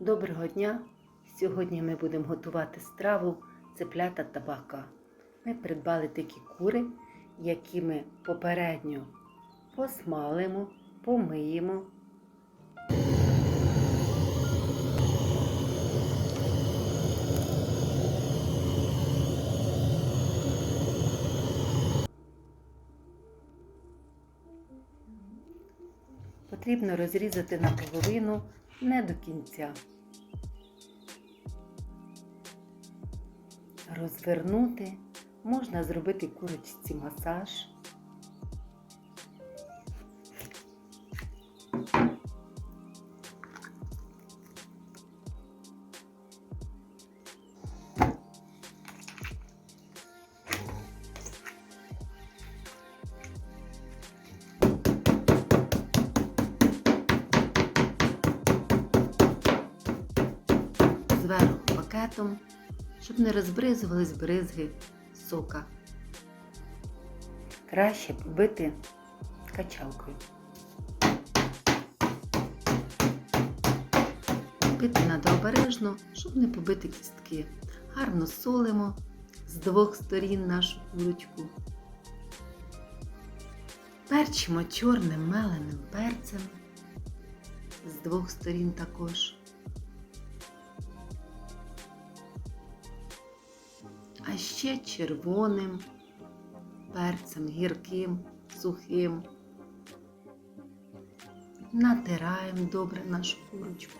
Доброго дня! Сьогодні ми будемо готувати страву цеплята табака. Ми придбали такі кури, які ми попередньо посмалимо, помиємо. Потрібно розрізати наполовину не до кінця. Розвернути, можна зробити курочці масаж. Пакетом, щоб не розбризувались бризги сока. Краще побити качалкою. Бити треба обережно, щоб не побити кістки. Гарно солимо з двох сторін нашу курочку. Перчимо чорним меленим перцем з двох сторін також. Ще червоним, перцем гірким, сухим. Натираємо добре нашу курочку.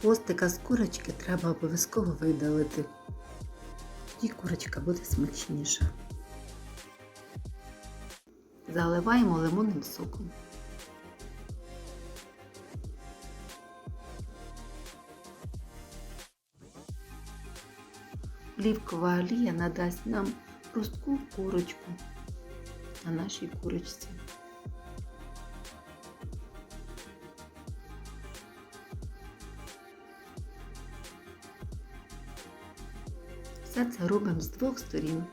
Хвостика з курочки треба обов'язково видалити. Тоді курочка буде смачніша. Заливаємо лимонним соком. Олівкова олія надасть нам хрустку курочку на нашій курочці. Все це робимо з двох сторін.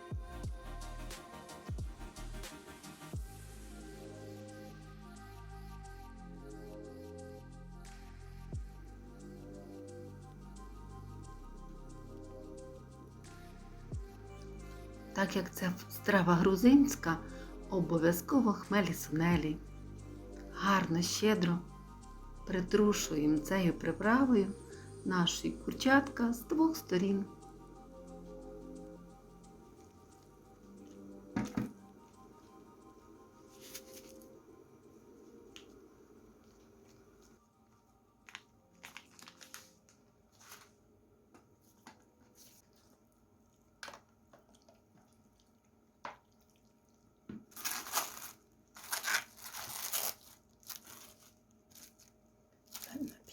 Так як це страва грузинська, обов'язково хмелі сунелі. Гарно, щедро притрушуємо цією приправою нашої курчатка з двох сторін.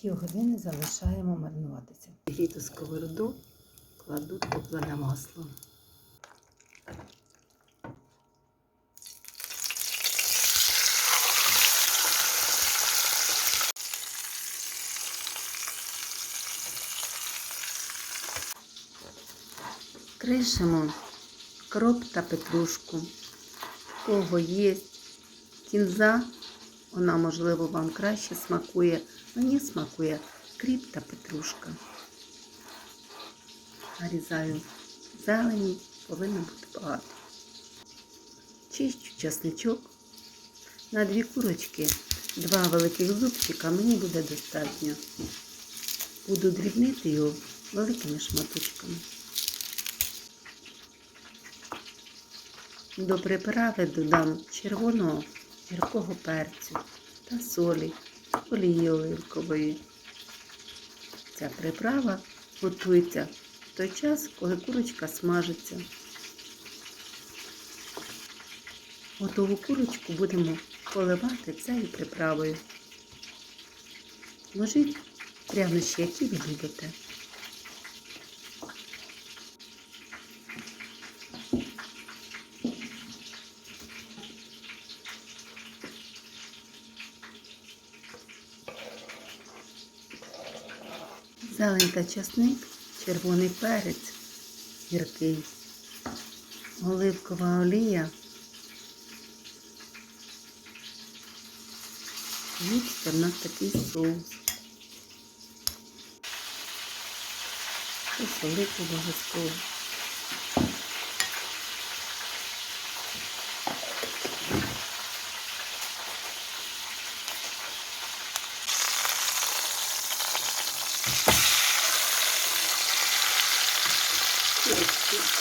Півгодини залишаємо маринуватися. Гріту сковороду кладу топлене масло. Кришимо кроп та петрушку. Кого є кінза, вона, можливо, вам краще смакує. Мені смакує кріп та петрушка. Нарізаю зелені, повинно бути багато. Чищу часничок. На дві курочки, два великих зубчика мені буде достатньо. Буду дрібнити його великими шматочками. До приправи додам червоного гіркого перцю та солі, олії оливкової. Ця приправа готується в той час, коли курочка смажиться. Готову курочку будемо поливати цією приправою. Ложіть прянощі, які ви любите. Зелень та часник, червоний перець, гіркий, оливкова олія. І в нас такий соус. Посолити обов'язково.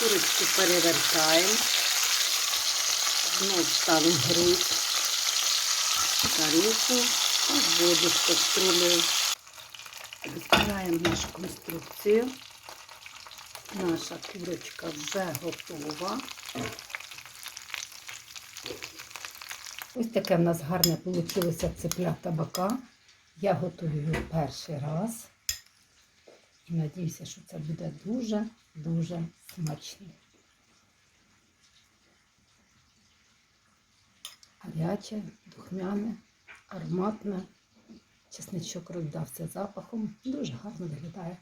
Курочку, перевертаємо. Знову ставимо грудь, тарілку, воду з каструлею. Розбираємо нашу конструкцію. Наша курочка вже готова. Ось таке в нас гарне вийшло цепля табака. Я готую його перший раз. Надіюся, що це буде дуже-дуже смачно. Гаряче, духмяне, ароматне. Чесничок роздався запахом. Дуже гарно виглядає.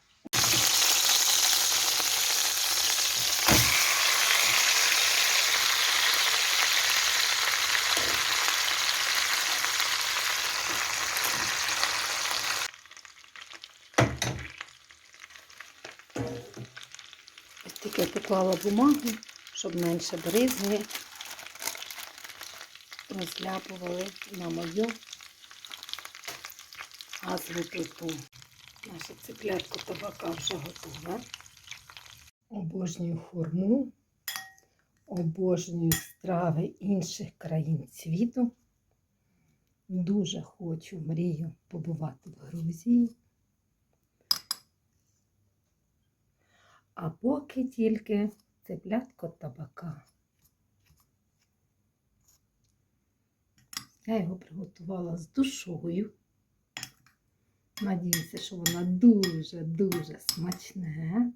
Таке поклала бумагу, щоб менше бризги розляпували на мою газову плиту. Наше цеплятко табака вже готове. Обожнюю хурму, обожнюю страви інших країн світу. Дуже хочу, мрію побувати в Грузії. А поки тільки цеплятко табака. Я його приготувала з душою. Надіюся, що воно дуже-дуже смачне.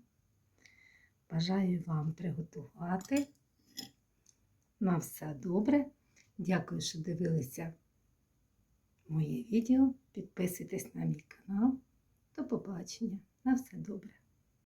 Бажаю вам приготувати. На все добре. Дякую, що дивилися моє відео. Підписуйтесь на мій канал. До побачення. На все добре.